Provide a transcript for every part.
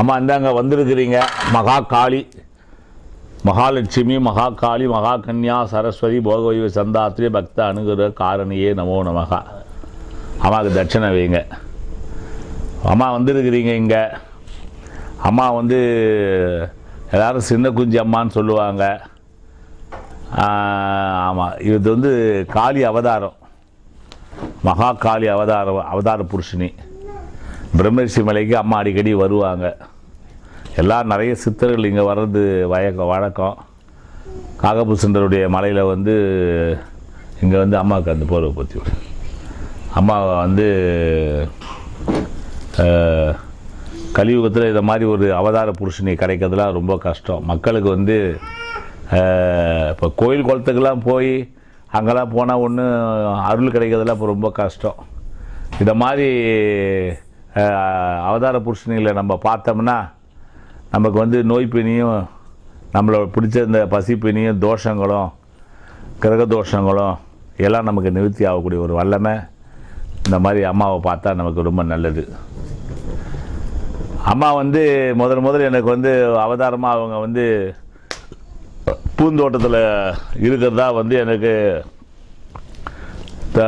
அம்மா இந்தாங்க வந்திருக்கிறீங்க. மகா காளி. மகாலட்சுமி மகா காளி மகா கன்யா சரஸ்வதி போகவைவ சந்தாத்ரி பக்த அணுகிற காரணியே நமோ நமகா. அம்மாவுக்கு தட்சணை வைங்க. அம்மா வந்திருக்கிறீங்க இங்கே. அம்மா வந்து எல்லாரும் சின்ன குஞ்சு அம்மான்னு சொல்லுவாங்க. ஆமாம் இது வந்து காளி அவதாரம். மகா காளி அவதாரம் அவதார புருஷினி. பிரம்மரிஷி மலைக்கு அம்மா அடிக்கடி வருவாங்க. எல்லாம் நிறைய சித்தர்கள் இங்கே வர்றது வழக்கம் வழக்கம். காகபுசுண்டருடைய மலையில் வந்து இங்கே வந்து அம்மாவுக்கு அந்த போர்வை பற்றி விடு. அம்மா வந்து கலியுகத்தில் இதை மாதிரி ஒரு அவதார புருஷனை கிடைக்கிறதுலாம் ரொம்ப கஷ்டம். மக்களுக்கு வந்து இப்போ கோயில் குளத்துக்கெல்லாம் போய் அங்கெல்லாம் போனால் ஒன்று அருள் கிடைக்கிறதுலாம் இப்போ ரொம்ப கஷ்டம். இதை மாதிரி அவதார புருஷனில் நம்ம பார்த்தோம்னா நமக்கு வந்து நோய் பிணியும் நம்மளோட பிடிச்ச இந்த பசி தோஷங்களும் கிரக தோஷங்களும் எல்லாம் நமக்கு நிவர்த்தி ஆகக்கூடிய ஒரு வல்லமை. இந்த மாதிரி அம்மாவை பார்த்தா நமக்கு ரொம்ப நல்லது. அம்மா வந்து முதல் முதல் எனக்கு வந்து அவதாரமாக அவங்க வந்து பூந்தோட்டத்தில் இருக்கிறதா வந்து எனக்கு த-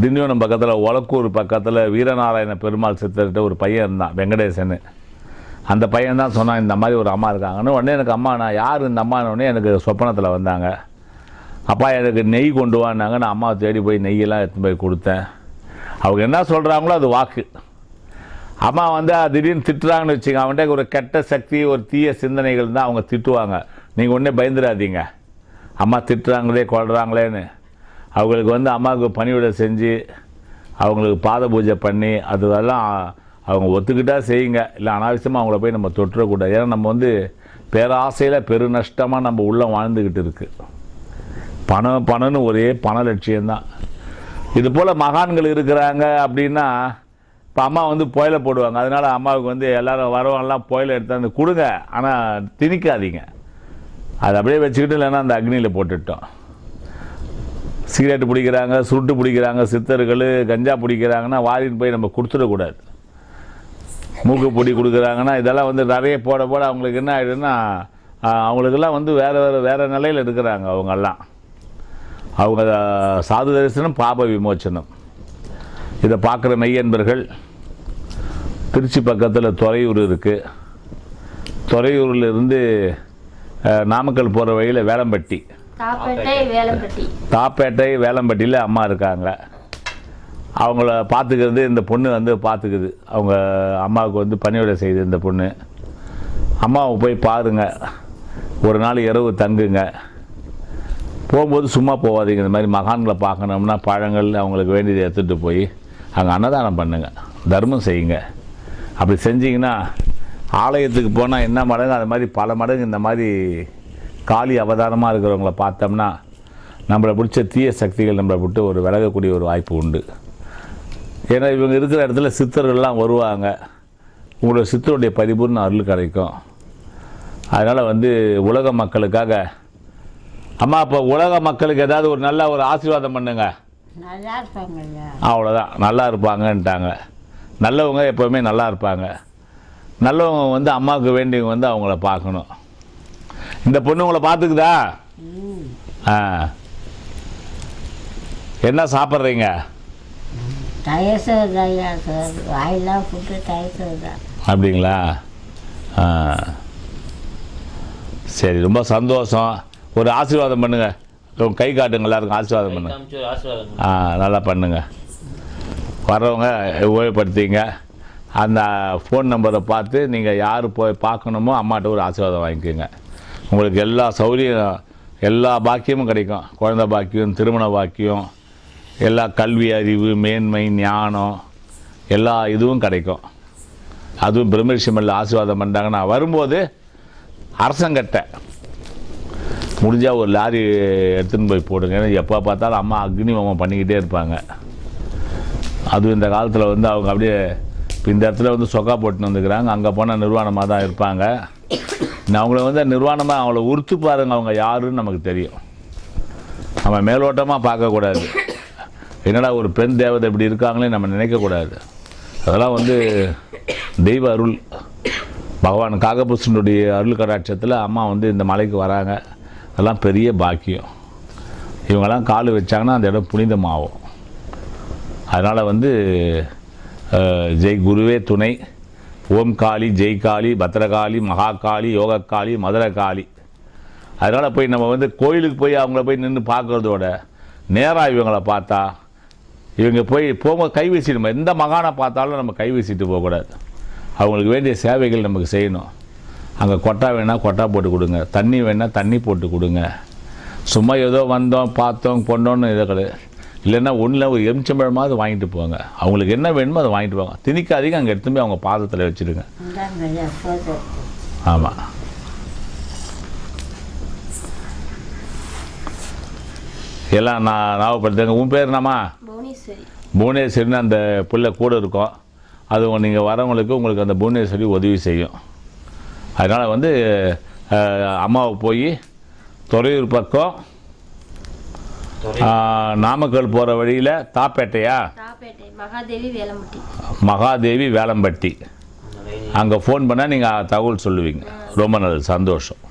திண்டிவனம் பக்கத்தில் ஒலக்கூர் பக்கத்தில் வீரநாராயண பெருமாள் சித்தர்கிட்ட ஒரு பையன் இருந்தான் வெங்கடேசன் அந்த பையன் தான் சொன்னான் இந்த மாதிரி ஒரு அம்மா இருக்காங்கன்னு. உடனே எனக்கு அம்மா நான் யார்? இந்த அம்மானோடனே எனக்கு சொப்பனத்தில் வந்தாங்க. அப்பா எனக்கு நெய் கொண்டு வான்னாங்க. நான் அம்மாவை தேடி போய் நெய்யெல்லாம் எடுத்து போய் கொடுத்தேன். அவங்க என்ன சொல்கிறாங்களோ அது வாக்கு. அம்மா வந்து திடீர்னு திட்டுறாங்கன்னு வச்சுங்க அவன்கிட்ட ஒரு கெட்ட சக்தி ஒரு தீய சிந்தனைகள் தான் அவங்க திட்டுவாங்க. நீங்கள் ஒன்றே பயந்துடாதீங்க. அம்மா திட்டுறாங்களே கொள்றாங்களேன்னு அவங்களுக்கு வந்து அம்மாவுக்கு பணிவிட செஞ்சு அவங்களுக்கு பாத பூஜை பண்ணி அதெல்லாம் அவங்க ஒத்துக்கிட்டால் செய்யுங்க. இல்லை அனாவசியமாக அவங்கள போய் நம்ம தொற்றக்கூடாது. ஏன்னா நம்ம வந்து பேராசையில் பெருநஷ்டமாக நம்ம உள்ளே வாழ்ந்துக்கிட்டு இருக்குது பணம் பணம்னு ஒரே பண லட்சியம்தான். இது போல் மகான்கள் இருக்கிறாங்க அப்படின்னா இப்போ அம்மா வந்து புயல போடுவாங்க. அதனால அம்மாவுக்கு வந்து எல்லாரும் வரவங்கலாம் புயல எடுத்தாந்து கொடுங்க. ஆனால் திணிக்காதீங்க. அதை அப்படியே வச்சுக்கிட்டு இல்லைன்னா அந்த அக்னியில் போட்டுட்டோம். சிகரெட் பிடிக்கிறாங்க சுருட்டு பிடிக்கிறாங்க சித்தர்கள் கஞ்சா பிடிக்கிறாங்கன்னா வாரின்னு போய் நம்ம கொடுத்துடக்கூடாது. மூக்கு பொடி கொடுக்குறாங்கன்னா இதெல்லாம் வந்து நிறைய போட போட அவங்களுக்கு என்ன ஆகிடுதுன்னா அவங்களுக்கெல்லாம் வந்து வேறு வேறு வேறு நிலையில் இருக்கிறாங்க அவங்கெல்லாம். அவங்க சாது தரிசனம் பாப விமோச்சனம். இதை பார்க்குற மெய்யன்பர்கள் திருச்சி பக்கத்தில் துறையூர் இருக்குது துறையூரில் இருந்து நாமக்கல் போகிற வழியில் வேளம்பட்டி. தாப்பேட்டை வேலம்பட்டி. தாப்பேட்டை வேளம்பட்டியில் அம்மா இருக்காங்க. அவங்கள பார்த்துக்கிறது இந்த பொண்ணு வந்து பார்த்துக்குது. அவங்க அம்மாவுக்கு வந்து பணிவிடை செய்யுது இந்த பொண்ணு. அம்மாவை போய் பாருங்க. ஒரு நாள் இரவு தங்குங்க. போகும்போது சும்மா போகாதீங்க. இந்த மாதிரி மகான்களை பார்க்கணும்னா பழங்கள் அவங்களுக்கு வேண்டியதை எடுத்துகிட்டு போய் அங்கே அன்னதானம் பண்ணுங்க. தர்மம் செய்யுங்க. அப்படி செஞ்சீங்கன்னா ஆலயத்துக்கு போனால் என்ன மடங்கு? அது மாதிரி பல மடங்கு இந்த மாதிரி காளி அவதாரமாக இருக்கிறவங்கள பார்த்தோம்னா நம்மளை பிடிச்ச தீய சக்திகள் நம்மளை விட்டு ஒரு விலகக்கூடிய ஒரு வாய்ப்பு உண்டு. ஏன்னா இவங்க இருக்கிற இடத்துல சித்தர்கள்லாம் வருவாங்க. உங்களோட சித்தருடைய பரிபூர்ண அருள் கிடைக்கும். அதனால் வந்து உலக மக்களுக்காக அம்மா இப்போ உலக மக்களுக்கு ஏதாவது ஒரு நல்ல ஒரு ஆசீர்வாதம் பண்ணுங்க. அவ்வளோதான் நல்லா இருப்பாங்கன்ட்டாங்க. நல்லவங்க எப்போவுமே நல்லா இருப்பாங்க. நல்லவங்க வந்து அம்மாவுக்கு வேண்டியவங்க வந்து அவங்கள பார்க்கணும். இந்த பொண்ணு உங்களை பார்த்துக்குதா? ம் ஆ. என்ன சாப்பிட்றீங்க? அப்படிங்களா? ஆ. சரி ரொம்ப சந்தோஷம். ஒரு ஆசீர்வாதம் பண்ணுங்க. கை காட்டுங்க எல்லாருக்கும் ஆசீர்வாதம் பண்ணுங்க. காமிச்சு ஒரு ஆசீர்வாதம் பண்ணு. ஆ நல்லா பண்ணுங்க. வர்றவங்க உபயோகப்படுத்திங்க. அந்த ஃபோன் நம்பரை பார்த்து நீங்கள் யார் போய் பார்க்கணுமோ அம்மாட்ட ஒரு ஆசீர்வாதம் வாங்கிக்கோங்க. உங்களுக்கு எல்லா சௌகரியம் எல்லா பாக்கியமும் கிடைக்கும். குழந்த பாக்கியம் திருமண பாக்கியம் எல்லா கல்வி அறிவு மேன்மை ஞானம் எல்லா இதுவும் கிடைக்கும். அதுவும் பிரம்மரிஷிமல்ல ஆசீர்வாதம் நான் வரும்போது அரசங்கட்டை முடிஞ்சால் ஒரு லாரி எடுத்துன்னு போய் போடுங்க. ஏன்னா எப்போ பார்த்தாலும் அம்மா அக்னி ஹோமம் பண்ணிக்கிட்டே இருப்பாங்க. அதுவும் இந்த காலத்தில் வந்து அவங்க அப்படியே இப்போ இந்த இடத்துல வந்து சொக்கா போட்டுன்னு வந்துக்கிறாங்க. அங்கே போனால் நிர்வாணமாக தான் இருப்பாங்க. நான் அவங்கள வந்து நிர்வாணமாக அவங்கள உறுத்து பாருங்க அவங்க யாருன்னு நமக்கு தெரியும். நம்ம மேலோட்டமாக பார்க்கக்கூடாது. என்னடா ஒரு பெண் தேவதை இப்படி இருக்காங்களே நம்ம நினைக்கக்கூடாது. அதெல்லாம் வந்து தெய்வ அருள். பகவான் காகபுஷ்ணனுடைய அருள் கடாட்சத்தில் அம்மா வந்து இந்த மலைக்கு வராங்க. அதெல்லாம் பெரிய பாக்கியம். இவங்கெல்லாம் கால் வச்சாங்கன்னா அந்த இடம் புனிதமாகும் அதனால் வந்து ஜெய் குருவே துணை. ஓம் காளி ஜெய் காளி பத்ரகாளி மகாகாளி யோகக்காளி மதுரகாளி. அதனால் போய் நம்ம வந்து கோயிலுக்கு போய் அவங்கள போய் நின்று பார்க்குறதோட நேராக இவங்களை பார்த்தா இவங்க போய் போகும்போது கை நம்ம எந்த மகானை பார்த்தாலும் நம்ம கை வீசிட்டு போகக்கூடாது. அவங்களுக்கு வேண்டிய சேவைகள் நமக்கு செய்யணும். அங்கே கொட்டா வேணால் கொட்டா போட்டு கொடுங்க. தண்ணி வேணால் தண்ணி போட்டு கொடுங்க. சும்மா ஏதோ வந்தோம் பார்த்தோம் கொண்டோன்னு இதை கிடையாது. இல்லைன்னா ஒன்றில் ஒரு எம்ச்சம்பழமாவது வாங்கிட்டு போங்க. அவங்களுக்கு என்ன வேணுமோ அதை வாங்கிட்டு போங்க. திணிக்காதீங்க அங்கே எடுத்து போய் அவங்க பாதத்தில் போது ஆமாம் எல்லாம் நான் ஞாபகப்படுத்துங்க உன் பேர் என்னம்மா? புவனேஸ்வரி. புவனேஸ்வரின்னு அந்த பிள்ளை கூட இருக்கும். அது நீங்கள் வரவங்களுக்கு உங்களுக்கு அந்த புவனேஸ்வரி உதவி செய்யும். அதனால் வந்து அம்மாவை போய் துறையூர் பக்கம் நாமக்கல் போகிற வழியில் தாப்பேட்டையா? தாப்பேட்டை மகாதேவி வேலம்பட்டி. மகாதேவி வேலம்பட்டி. அங்கே ஃபோன் பண்ணால் நீங்கள் தகவல் சொல்லுவீங்க. ரொம்ப நல்லது சந்தோஷம்.